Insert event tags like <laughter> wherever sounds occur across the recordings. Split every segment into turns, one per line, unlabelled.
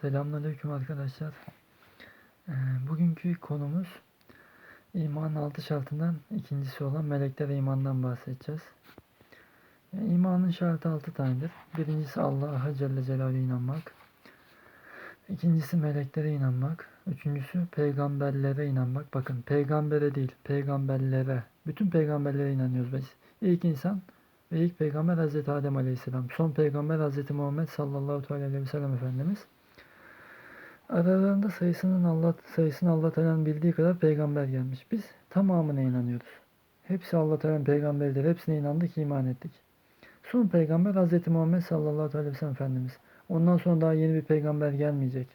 Selamünaleyküm arkadaşlar. Ee, bugünkü konumuz imanın altı şartından ikincisi olan meleklere imandan bahsedeceğiz. Yani imanın şartı altı tanedir. Birincisi Allah'a Celle Celaluhu'ya inanmak. İkincisi meleklere inanmak. Üçüncüsü peygamberlere inanmak. Bakın peygambere değil, peygamberlere. Bütün peygamberlere inanıyoruz biz. İlk insan ve ilk peygamber Hazreti Adem Aleyhisselam. Son peygamber Hazreti Muhammed sallallahu aleyhi ve sellem Efendimiz. Aralarında sayısının Allah sayısını Allah Teala'nın bildiği kadar peygamber gelmiş. Biz tamamına inanıyoruz. Hepsi Allah Teala'nın peygamberidir. Hepsine inandık, iman ettik. Son peygamber Hz. Muhammed sallallahu aleyhi ve sellem Efendimiz. Ondan sonra daha yeni bir peygamber gelmeyecek.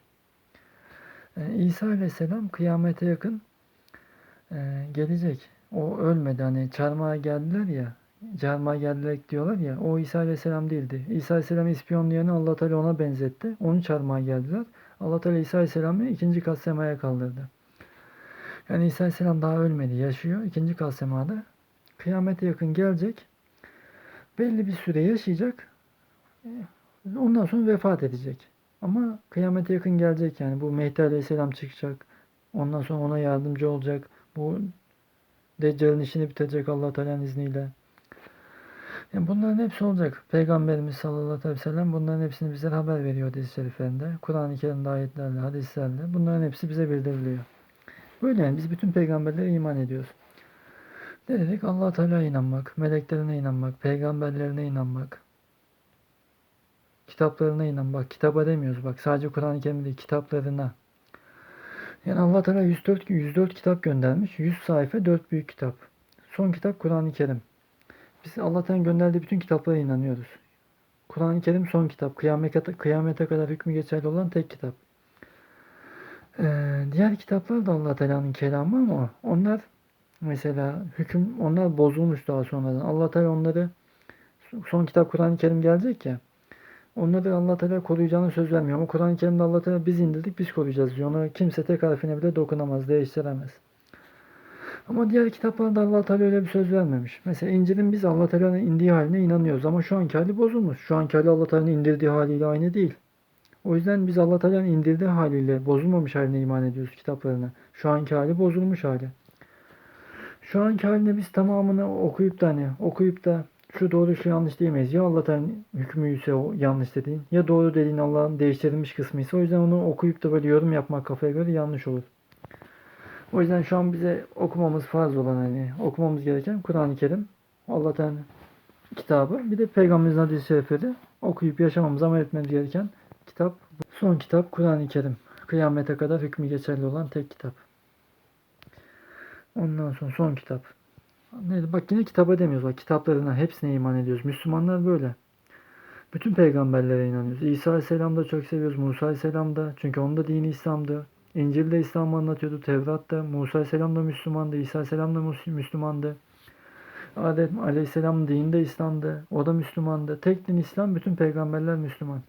Ee, İsa aleyhisselam kıyamete yakın e, gelecek. O ölmedi. Hani çarmıha geldiler ya. Çarmıha geldiler diyorlar ya. O İsa aleyhisselam değildi. İsa aleyhisselamı ispiyonlayanı Allah Teala ona benzetti. Onu çarmıha geldiler. Allah Teala İsa Aleyhisselam'ı ikinci kat semaya kaldırdı. Yani İsa Aleyhisselam daha ölmedi, yaşıyor. ikinci kat semada. Kıyamete yakın gelecek. Belli bir süre yaşayacak. Ondan sonra vefat edecek. Ama kıyamete yakın gelecek yani. Bu Mehdi Aleyhisselam çıkacak. Ondan sonra ona yardımcı olacak. Bu Deccal'in işini bitirecek Allah Teala'nın izniyle. Yani bunların hepsi olacak. Peygamberimiz sallallahu aleyhi ve sellem bunların hepsini bize haber veriyor hadis-i şeriflerinde. Kur'an-ı Kerim'de ayetlerle, hadislerle bunların hepsi bize bildiriliyor. Böyle yani biz bütün peygamberlere iman ediyoruz. Ne dedik? allah Teala'ya inanmak, meleklerine inanmak, peygamberlerine inanmak, kitaplarına inanmak. Kitaba demiyoruz bak sadece Kur'an-ı Kerim değil, kitaplarına. Yani allah Teala 104, 104 kitap göndermiş. 100 sayfa 4 büyük kitap. Son kitap Kur'an-ı Kerim. Biz Allah'tan gönderdiği bütün kitaplara inanıyoruz. Kur'an-ı Kerim son kitap. Kıyamete, kıyamete kadar hükmü geçerli olan tek kitap. Ee, diğer kitaplar da Allah Teala'nın kelamı ama onlar mesela hüküm onlar bozulmuş daha sonradan. Allah Teala onları son kitap Kur'an-ı Kerim gelecek ya. Onları Allah Teala koruyacağını söz vermiyor. Ama Kur'an-ı Kerim'de Allah Teala biz indirdik biz koruyacağız diyor. Ona kimse tek harfine bile dokunamaz, değiştiremez. Ama diğer kitaplarda Allah Teala öyle bir söz vermemiş. Mesela İncil'in biz Allah Teala'nın indiği haline inanıyoruz ama şu anki hali bozulmuş. Şu anki hali Allah Teala'nın indirdiği haliyle aynı değil. O yüzden biz Allah Teala'nın indirdiği haliyle bozulmamış haline iman ediyoruz kitaplarına. Şu anki hali bozulmuş hali. Şu anki haline biz tamamını okuyup da hani okuyup da şu doğru şu yanlış diyemeyiz. Ya Allah Teala'nın hükmü ise o yanlış dediğin ya doğru dediğin Allah'ın değiştirilmiş kısmı ise o yüzden onu okuyup da böyle yorum yapmak kafaya göre yanlış olur. O yüzden şu an bize okumamız farz olan hani okumamız gereken Kur'an-ı Kerim, Allah'tan kitabı, bir de Peygamberimizin hadis-i şerifleri okuyup yaşamamız, amel etmemiz gereken kitap. Son kitap Kur'an-ı Kerim. Kıyamete kadar hükmü geçerli olan tek kitap. Ondan sonra son kitap. Neydi? Bak yine kitaba demiyoruz. Bak kitaplarına hepsine iman ediyoruz. Müslümanlar böyle. Bütün peygamberlere inanıyoruz. İsa Aleyhisselam'ı da çok seviyoruz. Musa Aleyhisselam da. Çünkü onun da dini İslam'dı. İncil'de İslam'ı anlatıyordu. Tevrat'ta Musa Aleyhisselam da Müslümandı. İsa Aleyhisselam da Müslümandı. Adem Aleyhisselam dinde İslam'dı. O da Müslümandı. Tek din İslam. Bütün peygamberler Müslüman.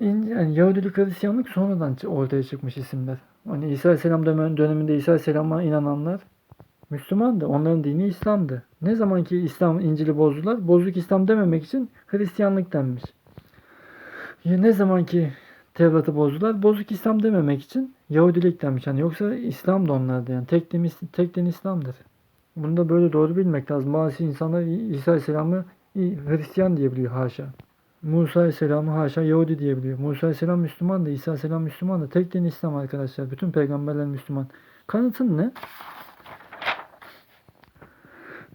Yani Yahudilik Hristiyanlık sonradan ortaya çıkmış isimler. Hani İsa Aleyhisselam döneminde İsa Aleyhisselam'a inananlar Müslümandı. Onların dini İslam'dı. Ne zaman ki İslam İncil'i bozdular, bozuk İslam dememek için Hristiyanlık denmiş. Ne zaman ki Tevrat'ı bozdular. Bozuk İslam dememek için Yahudilik demiş. Yani yoksa İslam da onlarda yani. Tek din, tek din İslam'dır. Bunu da böyle doğru bilmek lazım. Bazı insanlar İsa Aleyhisselam'ı Hristiyan diyebiliyor haşa. Musa Aleyhisselam'ı haşa Yahudi diyebiliyor. Musa Aleyhisselam Müslüman da İsa Aleyhisselam Müslüman da. Tek din İslam arkadaşlar. Bütün peygamberler Müslüman. Kanıtın ne?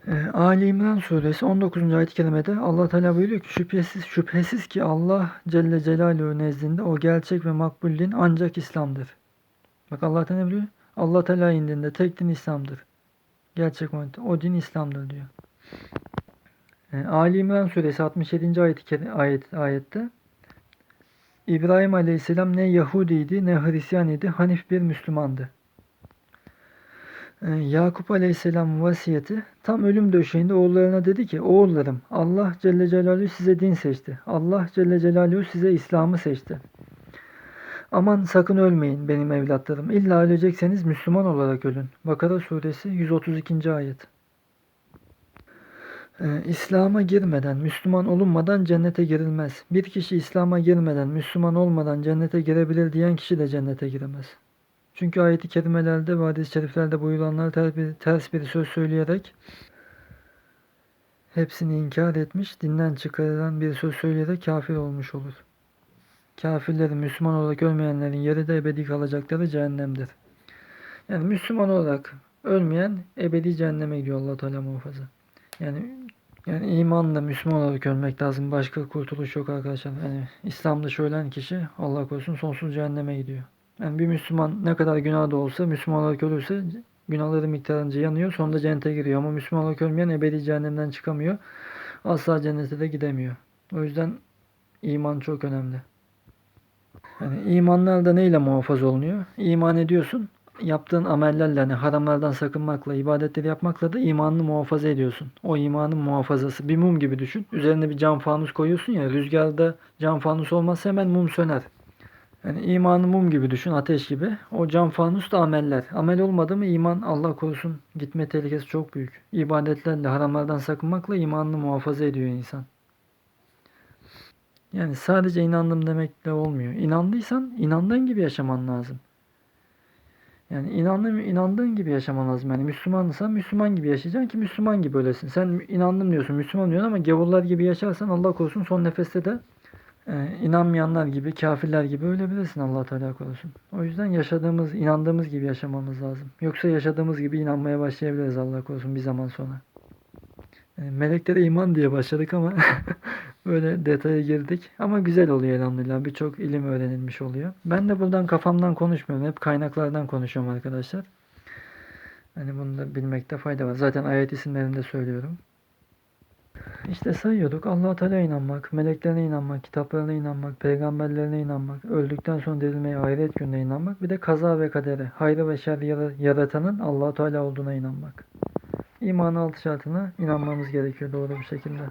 Ee, Ali İmran suresi 19. ayet-i kerimede Allah Teala buyuruyor ki şüphesiz şüphesiz ki Allah Celle Celaluhu nezdinde o gerçek ve makbul din ancak İslam'dır. Bak Allah Teala buyuruyor. Allah Teala indinde tek din İslam'dır. Gerçek o din İslam'dır diyor. Yani Ali İmran suresi 67. ayet, ayet ayette İbrahim Aleyhisselam ne Yahudiydi ne Hristiyan idi, Hanif bir Müslümandı. Ee, Yakup Aleyhisselam vasiyeti tam ölüm döşeğinde oğullarına dedi ki oğullarım Allah Celle Celaluhu size din seçti. Allah Celle Celaluhu size İslam'ı seçti. Aman sakın ölmeyin benim evlatlarım. İlla ölecekseniz Müslüman olarak ölün. Bakara suresi 132. ayet. Ee, İslam'a girmeden, Müslüman olunmadan cennete girilmez. Bir kişi İslam'a girmeden, Müslüman olmadan cennete girebilir diyen kişi de cennete giremez. Çünkü ayet-i kerimelerde ve hadis-i şeriflerde buyurulanlar ters bir, ters bir söz söyleyerek hepsini inkar etmiş, dinden çıkarılan bir söz söyleyerek kafir olmuş olur. Kafirlerin, Müslüman olarak ölmeyenlerin yeri de ebedi kalacakları cehennemdir. Yani Müslüman olarak ölmeyen ebedi cehenneme gidiyor Allah Teala muhafaza. Yani yani imanla Müslüman olarak ölmek lazım. Başka kurtuluş yok arkadaşlar. Yani İslam'da ölen kişi Allah korusun sonsuz cehenneme gidiyor. Yani bir Müslüman ne kadar günah da olsa Müslüman olarak ölürse günahları miktarınca yanıyor. Sonunda cennete giriyor. Ama Müslüman olarak ölmeyen ebedi cehennemden çıkamıyor. Asla cennete de gidemiyor. O yüzden iman çok önemli. Yani imanlar da neyle muhafaza olunuyor? İman ediyorsun. Yaptığın amellerle, hani haramlardan sakınmakla, ibadetleri yapmakla da imanını muhafaza ediyorsun. O imanın muhafazası. Bir mum gibi düşün. Üzerine bir cam fanus koyuyorsun ya, rüzgarda cam fanus olmazsa hemen mum söner. Yani imanı mum gibi düşün, ateş gibi. O cam fanus da ameller. Amel olmadı mı iman Allah korusun gitme tehlikesi çok büyük. İbadetlerle, haramlardan sakınmakla imanını muhafaza ediyor insan. Yani sadece inandım demekle olmuyor. İnandıysan inandığın gibi yaşaman lazım. Yani inandığın, inandığın gibi yaşaman lazım. Yani Müslümansan Müslüman gibi yaşayacaksın ki Müslüman gibi öylesin. Sen inandım diyorsun, Müslüman diyorsun ama gavurlar gibi yaşarsan Allah korusun son nefeste de e, inanmayanlar gibi, kafirler gibi ölebilirsin Allah Teala korusun. O yüzden yaşadığımız, inandığımız gibi yaşamamız lazım. Yoksa yaşadığımız gibi inanmaya başlayabiliriz Allah korusun bir zaman sonra. E, meleklere iman diye başladık ama <laughs> böyle detaya girdik. Ama güzel oluyor elhamdülillah. Birçok ilim öğrenilmiş oluyor. Ben de buradan kafamdan konuşmuyorum. Hep kaynaklardan konuşuyorum arkadaşlar. Hani bunu da bilmekte fayda var. Zaten ayet isimlerinde söylüyorum. İşte sayıyorduk. allah Teala inanmak, meleklerine inanmak, kitaplarına inanmak, peygamberlerine inanmak, öldükten sonra dirilmeye, ahiret gününe inanmak, bir de kaza ve kadere, hayrı ve şerri yara- yaratanın allah Teala olduğuna inanmak. İmanın altı şartına inanmamız gerekiyor doğru bir şekilde.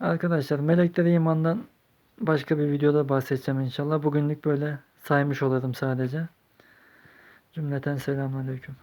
Arkadaşlar meleklere imandan başka bir videoda bahsedeceğim inşallah. Bugünlük böyle saymış olalım sadece. Cümleten selamünaleyküm.